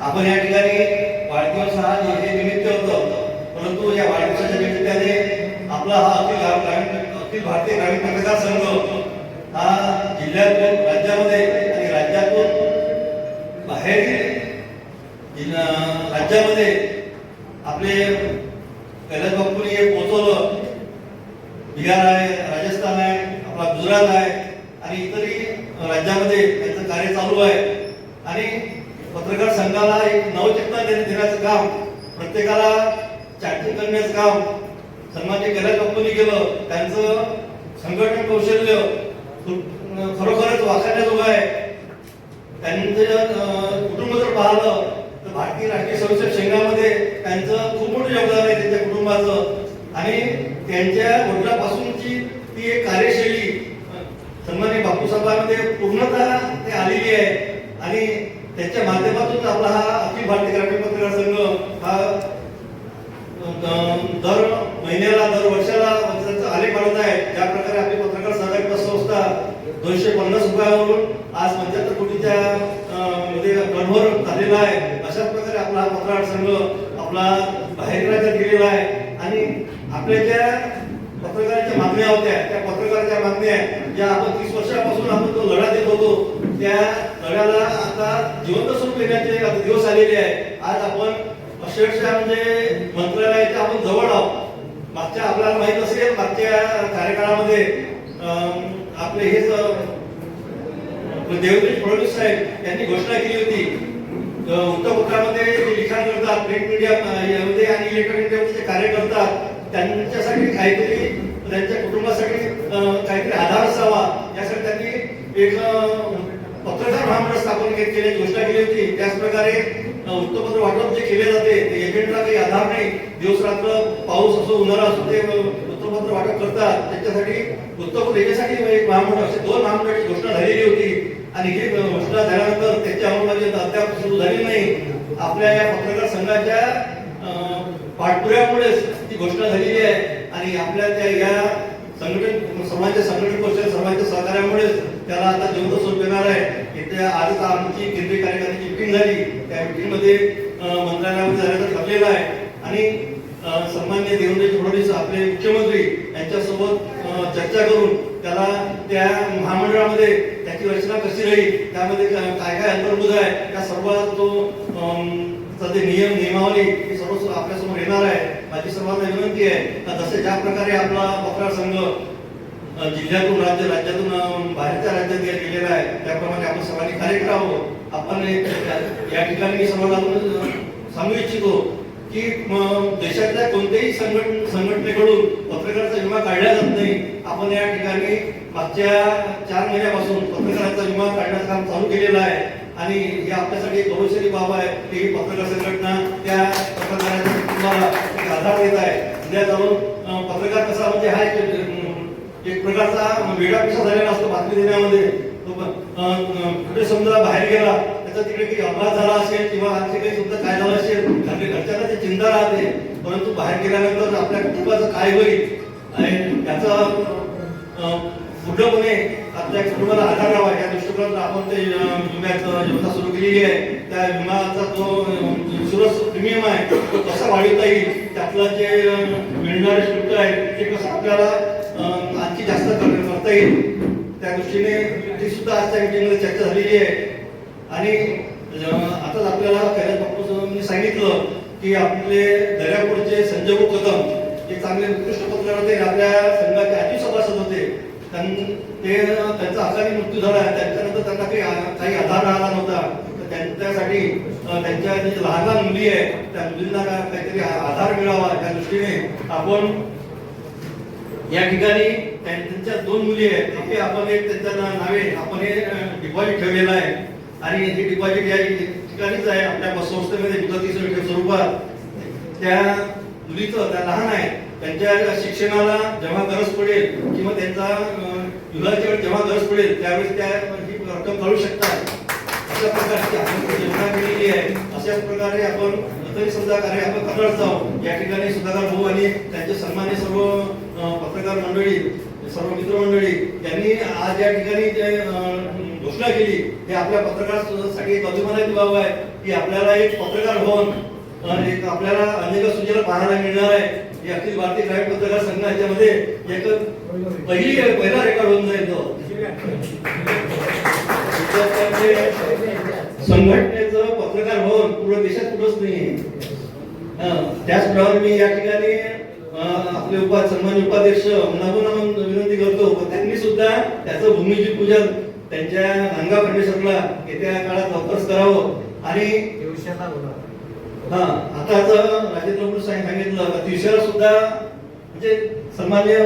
आपण या ठिकाणी वाढदिवस हा हे निमित्त होतं परंतु या वाढदिवसाच्या निमित्ताने आपला हा अखिल ग्रामीण अखिल भारतीय ग्रामीण पत्रकार संघ हा जिल्ह्यातून राज्यामध्ये आणि राज्यातून बाहेरील राज्यामध्ये आपले कैलास बापूंनी हे पोचवलं बिहार आहे राजस्थान आहे आपला गुजरात आहे आणि इतरही राज्यामध्ये त्यांचं कार्य चालू आहे. आणि पत्रकार संघाला एक नवचेतना देण्याचं काम प्रत्येकाला चॅटिंग करण्याचं काम सन्मानचे कैलास कंपनी केलं त्यांचं संघटन कौशल्य खरोखरच वाखाणण्याजोगं आहे. त्यांचं कुटुंब जर पाहिलं तर भारतीय राष्ट्रीय स्वयंसेवक संघामध्ये त्यांचं खूप मोठं योगदान आहे त्यांच्या कुटुंबाचं. आणि त्यांच्या वडिलापासूनची ती एक कार्यशैली अं, सन्मान्य बापूसाहेबांमध्ये पूर्णतः माध्यमातून आपला हा अखिल भारतीय ग्रामीण पत्रकार संघ हा दर महिन्याला दर वर्षाला त्यांचा आलेख वाढत आहे. ज्या प्रकारे आपली पत्रकार सहकारिता संस्था दोनशे पन्नास रुपयावरून आज पंच्याहत्तर कोटीच्या मध्ये टर्नओव्हर झालेला आहे. अशाच प्रकारे आपला हा पत्रकार संघ आपला बाहेर राज्यात गेलेला आहे. आणि आपल्या ज्या पत्रकारांच्या मागण्या होत्या त्या पत्रकाराच्या मागण्या ज्या आपण तीस वर्षापासून आपण तो लढा देत होतो त्या लढ्याला आता जिवंत स्वरूप देण्याचे आता दिवस आलेले आहे आज आपण अक्षरशः म्हणजे मंत्रालयाच्या आपण जवळ आहोत. मागच्या आपल्याला माहीत असेल मागच्या कार्यकाळामध्ये आपले हेच देवेंद्र फडणवीस साहेब यांनी घोषणा केली होती. अं, वृत्तपत्रामध्ये जे लिखाण करतात प्रिंट मीडिया यामध्ये आणि इलेक्ट्रॉनिक मीडियामध्ये जे कार्य करतात त्यांच्यासाठी काहीतरी त्यांच्या कुटुंबासाठी काहीतरी आधार असावा यासाठी त्यांनी एक पत्रकार महामंडळ स्थापन केली घोषणा केली होती. त्याच प्रकारे वृत्तपत्र वाटप जे केले जाते ते एजंटला काही आधार नाही. दिवस रात्र पाऊस असो उन्हाळा असो ते वृत्तपत्र वाटप करतात. त्याच्यासाठी वृत्तपत्र याच्यासाठी एक महामंडळ असे दोन महामंडळाची घोषणा झालेली होती. आणि ही घोषणा झाल्यानंतर त्याची अंमलबजावणी अद्याप सुरू झाली नाही. आपल्या या पत्रकार संघाच्या पाठपुऱ्यामुळेच ती घोषणा झालेली आहे. आणि आपल्या त्या या संघटन समाजाच्या संघटन कौशल्य समाज सहकार्यामुळेच त्याला आता जेवढं स्वरूप देणार आहे इथे आज आता आमची केंद्रीय कार्यकारिणीची मिटिंग झाली. त्या मिटिंगमध्ये मंत्रालयामध्ये जाण्याचं ठरलेलं आहे. आणि सन्मान्य देवेंद्र फडणवीस आपले मुख्यमंत्री यांच्यासोबत चर्चा करून त्याला त्या महामंडळामध्ये त्याची रचना कशी राहील त्यामध्ये काय काय अंतर्भूत आहे त्या सर्व तो ते नियम नियमावली ही सर्व आपल्यासमोर येणार आहे. माझी सर्वांना विनंती आहे का जसे ज्या प्रकारे आपला पत्रकार संघ जिल्ह्यातून राज्य राज्यातून बाहेरच्या राज्यात गेलेला आहे त्याप्रमाणे आपण सर्वांनी कार्य करावं आपण या- ठिकाणी मी सर्वांना सांगू इच्छितो की देशातल्या कोणत्याही संघटन संघटनेकडून पत्रकाराचा विमा काढला जात नाही. आपण या ठिकाणी मागच्या चार महिन्यापासून पत्रकारांचा विमा काढण्याचं काम चालू केलेलं आहे. आणि हे आपल्यासाठी गौरवशाली बाब आहे की पत्रकार संघटना त्या पत्रकाराच्या कुटुंबाला एक आधार देत आहे. उद्या जाऊन पत्रकार कसा म्हणजे हा एक एक प्रकारचा वेगळा पेशा झालेला असतो बातमी देण्यामध्ये. तो कुठे समजा बाहेर गेला त्यांचा तिकडे काही अपघात झाला असेल किंवा आणखी काही सुद्धा काय झालं असेल आपल्या घरच्यांना ते चिंता राहते. परंतु बाहेर गेल्यानंतर आपल्या कुटुंबाचं काय होईल आणि त्याचा अ, पूर्णपणे आपल्या कुटुंबाला आधार राहावा. या दृष्टिकोनातून आपण ते विम्याचं योजना सुरू केलेली आहे. त्या विमाचा जो इन्शुरन्स प्रीमियम आहे. तो कसा वाढवता येईल? त्यातलं जे मिळणारे शुल्क आहे ते कसं आपल्याला आणखी जास्त करता येईल? त्या दृष्टीने ती सुद्धा आजच्या मिटिंगमध्ये चर्चा झालेली आहे. आणि आताच आपल्याला कैलास बापूंनी सांगितलं की आपले दर्यापूरचे संजय कदम हे चांगले उत्कृष्ट पत्रकार होते. आपल्या संघाचे आजी सभासद होते. त्यां- ते त्यांचा अकाली मृत्यू झाला. त्यांच्यानंतर त्यांना काही काही आधार राहिला नव्हता. तर त्यांच्यासाठी त्यांच्या लहान लहान मुली आहे त्या मुलींना काहीतरी आधार मिळावा त्या दृष्टीने आपण या ठिकाणी त्यांच्या दोन मुली आहेत. आपण एक त्यांच्या नावे आपण हे डिपॉझिट ठेवलेलं आहे. आणि हे डिपॉझिट या ठिकाणीच आहे. आपल्या संस्थेमध्ये मुदती स्वरूपात त्या मुलीचं त्या लहान आहे त्यांच्या शिक्षणाला जेव्हा गरज पडेल किंवा त्यांचा अं, विवाहाच्या वेळी जेव्हा गरज पडेल त्यावेळेस त्या ही रक्कम काढू शकतात. अशा प्रकारची आपण योजना केलेली आहे. अशाच प्रकारे आपण तरी समजा कार्य आपण करत जाऊ या ठिकाणी सुधाकर भाऊ आणि त्यांचे सन्मान्य सर्व पत्रकार मंडळी सर्व मित्रमंडळी यांनी आज या ठिकाणी जे घोषणा केली हे आपल्या पत्रकारासाठी एक अभिमानाची बाब आहे की आपल्याला एक पत्रकार होऊन एक आपल्याला अनेक सूचना पाहायला मिळणार आहे. ही अखिल भारतीय ग्रामीण पत्रकार संघ याच्यामध्ये एक पहिली पहिला रेकॉर्ड होऊन जाईल तो. संघटनेचं पत्रकार भवन पूर्ण देशात कुठंच नाही त्याचप्रमाणे मी या ठिकाणी आपले उपा सन्मान्य उपाध्यक्ष नवून विनंती करतो. पण त्यांनी सुद्धा त्याचं भूमिजी पूजन त्यांच्या नांगा खंडेश्वरला येत्या काळात लवकरच करावं. आणि हा आता राजेंद्र प्रभू साहेब सांगितलं दिवसाला सुद्धा म्हणजे सन्मान्य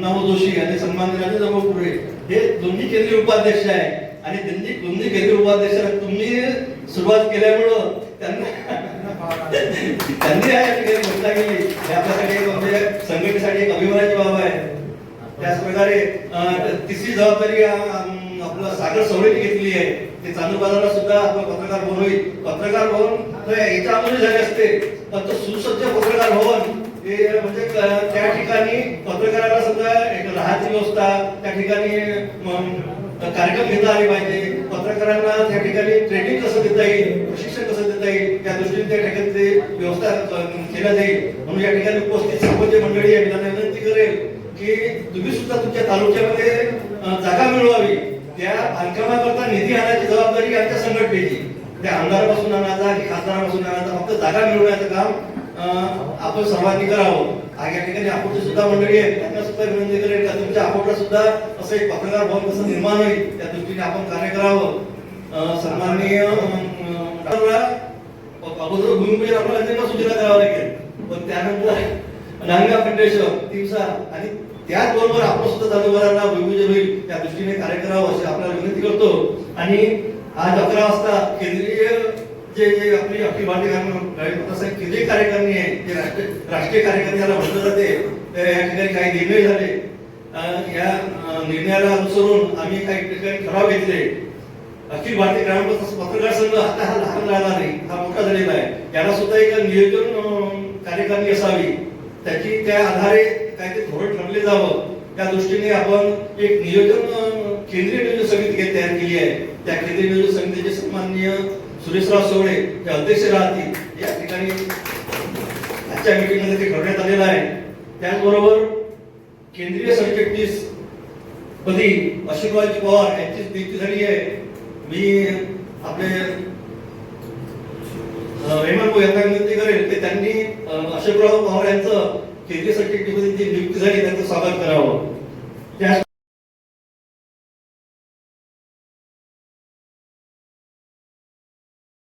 नव जोशी आणि सन्मान्य राजेंद्र पुढे हे दोन्ही केंद्रीय उपाध्यक्ष आहे आणि त्यांनी दोन्ही केंद्रीय उपाध्यक्ष तुम्ही सुरुवात केल्यामुळं त्यांना त्यांनी आहे घोषणा केली हे आपल्यासाठी एक म्हणजे संघटनेसाठी एक अभिमानाची बाब आहे. त्याच प्रकारे तिसरी जबाबदारी आपलं सागर सवडीने घेतली आहे. ते चांदूरबाजारला सुद्धा आपण पत्रकार भवन होईल. पत्रकार भवन याच्या अगोदर झाले असते. पण तो सुसज्ज पत्रकार भवन हे म्हणजे त्या ठिकाणी पत्रकाराला सुद्धा एक राहायची व्यवस्था त्या ठिकाणी कार्यक्रम घेता आले पाहिजे. पत्रकारांना त्या ठिकाणी ट्रेनिंग कसं देता येईल? प्रशिक्षण त्या दृष्टीने त्या ठिकाणी ते व्यवस्था अं, केल्या जाईल. म्हणून या ठिकाणी उपस्थित सर्वोच्च मंडळी आहे मी विनंती करेल की तुम्ही सुद्धा तुमच्या तालुक्यामध्ये जागा मिळवावी. त्या बांधकामाकरता निधी आणायची जबाबदारी आमच्या संघटनेची. त्या आमदारापासून आणायचा की खासदारापासून आणायचा. फक्त जागा मिळवण्याचं काम आपण सर्वांनी करावं. या ठिकाणी अकोटची सुद्धा मंडळी आहेत. त्यांना सुद्धा विनंती करेल का तुमच्या आपोटला सुद्धा असं एक पत्रकार भवन कसं निर्माण होईल? त्या दृष्टीने आपण कार्य करावं. सन्माननीय अगोदर भूमिपूजन आपल्याला त्यांना सूचना करावं लागेल. पण त्यानंतर नांगा खंडेश्वर दिवसा आणि त्याचबरोबर आपण सुद्धा चालूबाजारला भूमिपूजन होईल त्या दृष्टीने कार्य करावं अशी आपल्याला विनंती करतो. आणि आज अकरा वाजता केंद्रीय जे जे आपली अखिल भारतीय कार्यक्रम केंद्रीय कार्यकारिणी आहे जे राष्ट्रीय राष्ट्रीय कार्यकारिणी याला म्हटलं जाते. तर या ठिकाणी काही निर्णय झाले. या निर्णयाला अनुसरून आम्ही काही ठिकाणी ठराव घेतले. अखिल भारतीय ग्रामीण पत्रकार संघ आता हा लहान राहिला नाही. हा याला नियोजन अं, असावी. त्याची त्या आधारे काय ते धोरण ठरले जावं. त्या दृष्टीने आपण एक नियोजन केंद्रीय नियोजन समिती तयार केली आहे. त्या केंद्रीय नियोजन समितीचे सन्माननीय सुरेशराव सोळे हे अध्यक्ष राहतील या ठिकाणी आजच्या मीटिंगमध्ये ते ठरवण्यात आलेलं आहे. त्याचबरोबर केंद्रीय सरचिटणीस पदी आशीर्वाद पवार यांची नियुक्ती झाली आहे. मी आपले रेमन हेमंत यांना विनंती करेल ते त्यांनी अशोकराव पवार यांचं केंद्रीय सचिव जी नियुक्ती झाली त्यांचं स्वागत करावं. त्या